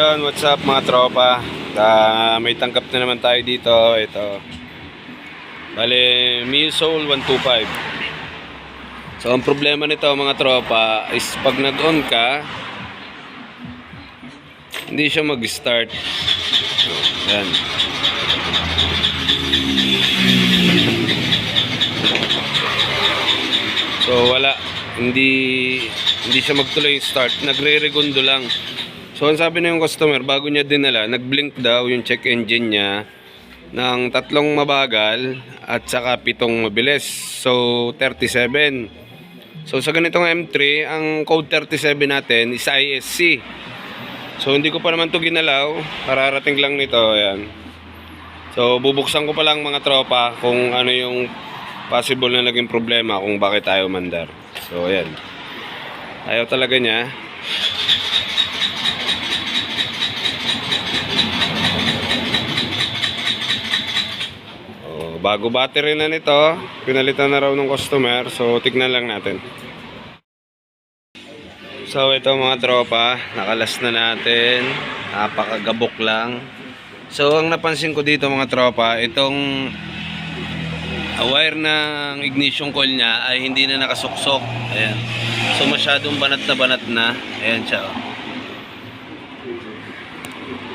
Yun, what's up mga tropa? Ah, may tangkap na naman tayo dito. Ito. Bale, Mio Soul 125. So, ang problema nito mga tropa is pag nag-on ka, hindi siya mag-start. So, yan. So, wala. Hindi hindi siya magtuloy start. Nagre-regundo lang. So, ang sabi na yung customer, bago niya dinala, nag-blink daw yung check engine niya ng tatlong mabagal at saka pitong mabilis. So, 37. So, sa ganitong M3, ang code 37 natin is ISC. So, hindi ko pa naman to ginalaw. Kararating lang nito. Ayan. So, bubuksan ko pa lang mga tropa kung ano yung possible na naging problema kung bakit tayo mandar. So, ayan. Ayaw talaga niya. Bago battery na nito, pinalitan na raw ng customer. So, tignan lang natin. So, ito mga tropa, nakalas na natin. Napakagabok lang. So, ang napansin ko dito mga tropa, itong wire ng ignition coil niya ay hindi na nakasuksok. Ayan. So, masyadong banat na banat na. Ayan siya. Oh.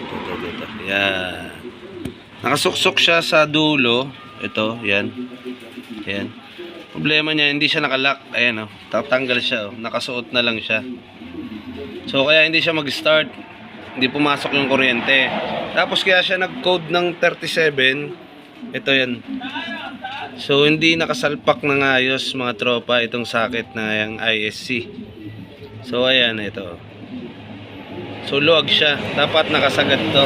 Ito, ito, ito. Yan. Nakasuksok siya sa dulo. Ito, yan. Yan. Problema niya, hindi siya nakalock. Ayan, oh. Tatanggal siya, oh. Nakasuot na lang siya. So, kaya hindi siya mag-start. Hindi pumasok yung kuryente. Tapos, kaya siya nag-code ng 37. Ito yan. So, hindi nakasalpak ng ayos, mga tropa, itong socket na yung ISC. So, ayan, ito. So, luwag siya. Dapat nakasagad to.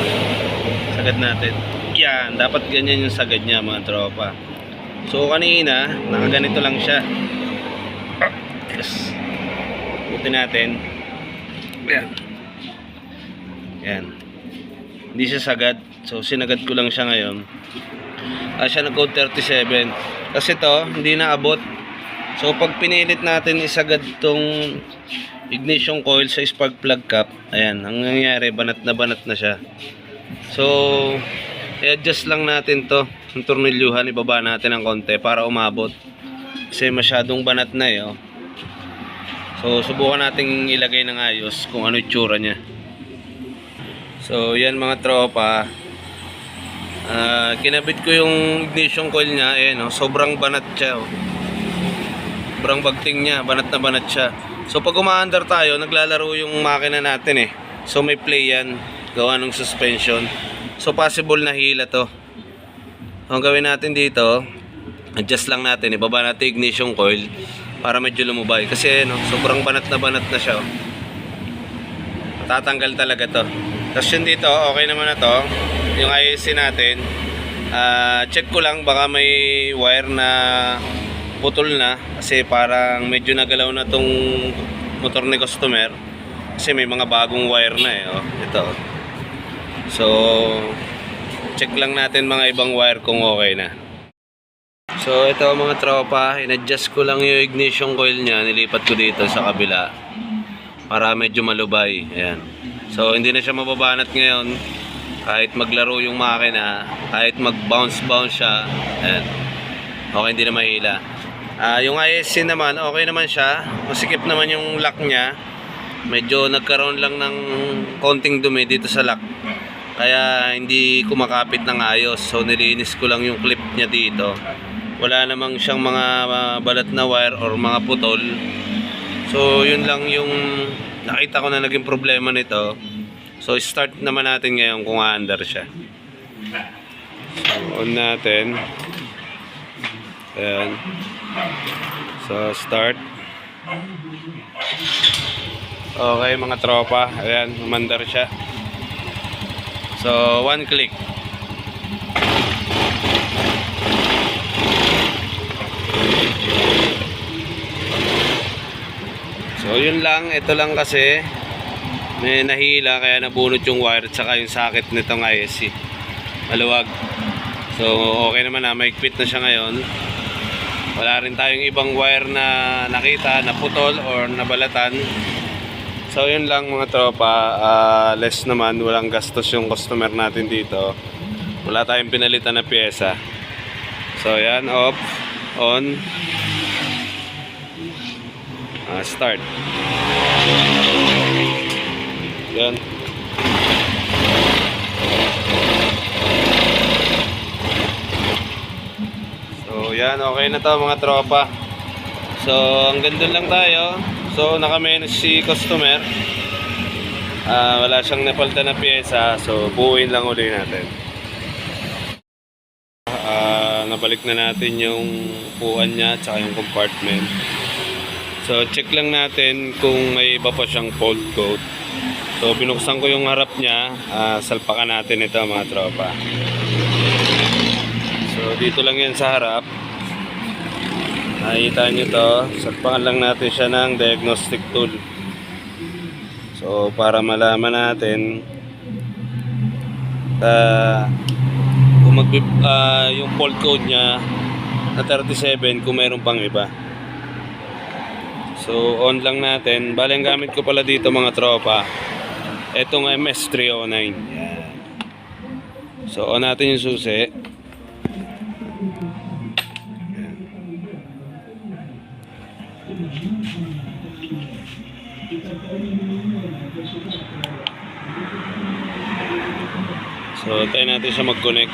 Sagad natin. Yan, dapat ganyan yung sagad niya mga tropa. So kanina, nakaganito lang siya. Yes. Buti natin. Yan. Yan. Hindi siya sagad. So sinagad ko lang siya ngayon. Ah, siya nag-code 37. Kasi to, hindi na abot. So pag pinilit natin isagad tong ignition coil sa spark plug cap, ayan, ang nangyayari, banat na banat na siya. So, i-adjust lang natin to yung tornilyuhan, ibaba natin ng konti para umabot. Kasi masyadong banat na eh. Oh. So, subukan nating ilagay ng ayos kung ano itsura niya. So, yan mga tropa. Ah, kinabit ko yung ignition coil niya. Ayan, oh, sobrang banat siya. Oh. Sobrang bagting niya. Banat na banat siya. So, pag umaandar tayo, naglalaro yung makina natin eh. So, may play yan. Gawa ng suspension. So, possible na hila to. Ang gawin natin dito, adjust lang natin. Ibaba natin ignition coil para medyo lumubay. Kasi no, sobrang banat na banat na siya. oh. Tatanggal talaga to. Tapos yun dito, okay naman na to. Yung ISC natin, ah, check ko lang baka may wire na putol na. Kasi parang medyo nagalaw na tong motor ni customer. Kasi may mga bagong wire na eh. Oh. Ito. oh. So, check lang natin mga ibang wire kung okay na. So, ito mga tropa, in-adjust ko lang yung ignition coil niya, nilipat ko dito sa kabila para medyo malubay. Ayan. So, hindi na siya mababanat ngayon. Kahit maglaro yung makina, kahit mag-bounce-bounce siya, ayan. Okay, hindi na mahila. Ah, yung ISC naman, okay naman siya. Masikip naman yung lock niya. Medyo nagkaroon lang ng konting dumi dito sa lock. Kaya hindi kumakapit ng ayos. So nilinis ko lang yung clip niya dito. Wala namang siyang mga uh, balat na wire or mga putol. So yun lang yung nakita ko na naging problema nito. So start naman natin ngayon kung aandar siya. So on natin. Ayan. So start. Okay mga tropa. Ayan, umandar siya. So, one click. So, yun lang. Ito lang kasi may nahila kaya nabunot yung wire at saka yung socket nitong ISC. Maluwag. So, okay naman na. Maigpit na siya ngayon. Wala rin tayong ibang wire na nakita na putol or nabalatan. So yun lang mga tropa, Ah, less naman, walang gastos yung customer natin dito. Wala tayong pinalitan na pyesa. So yan, off, on, Ah, start. Yan. So yan, okay na to mga tropa. So hanggang doon lang tayo. So nakamenos si customer. Ah, wala siyang napalta na pyesa. So buuin lang uli natin. Ah, nabalik na natin yung upuan niya at yung compartment. So check lang natin kung may iba pa siyang fault code. So binuksan ko yung harap niya, ah, salpakan natin ito mga tropa. So dito lang yan sa harap. Nakikita nyo to, salpakan lang natin siya ng diagnostic tool. So para malaman natin ah, kung mag yung fault code niya na 37 kung meron pang iba. So on lang natin. Bale ang gamit ko pala dito mga tropa. Itong MS309. Yan. So on natin yung susi. So tayo natin siya mag-connect.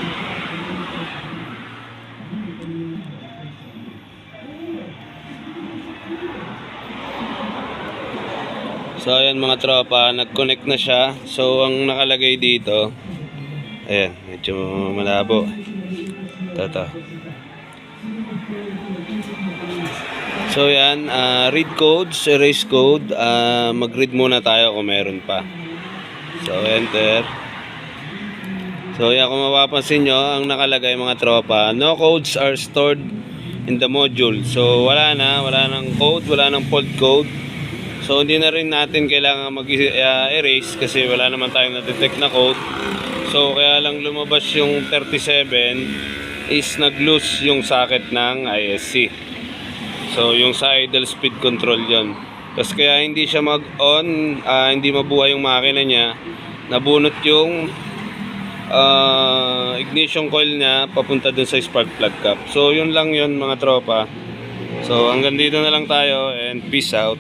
So ayan mga tropa, nag-connect na siya. So ang nakalagay dito, ayan, medyo malabo. Ito, ito. So yan, ah, read codes, erase code, ah, mag-read muna tayo kung meron pa. So enter. So yan, kung mapapansin nyo, ang nakalagay mga tropa, no codes are stored in the module. So wala na, wala nang code, wala nang fault code. So hindi na rin natin kailangan mag-erase kasi wala naman tayong na-detect na code. So kaya lang lumabas yung 37 is nag-loose yung socket ng ISC. So yung sa idle speed control yon. Tapos kaya hindi siya mag-on, ah, hindi mabuhay yung makina niya. Nabunot yung ah, ignition coil niya papunta dun sa spark plug cap. So yun lang yun mga tropa. So hanggang dito na lang tayo and peace out.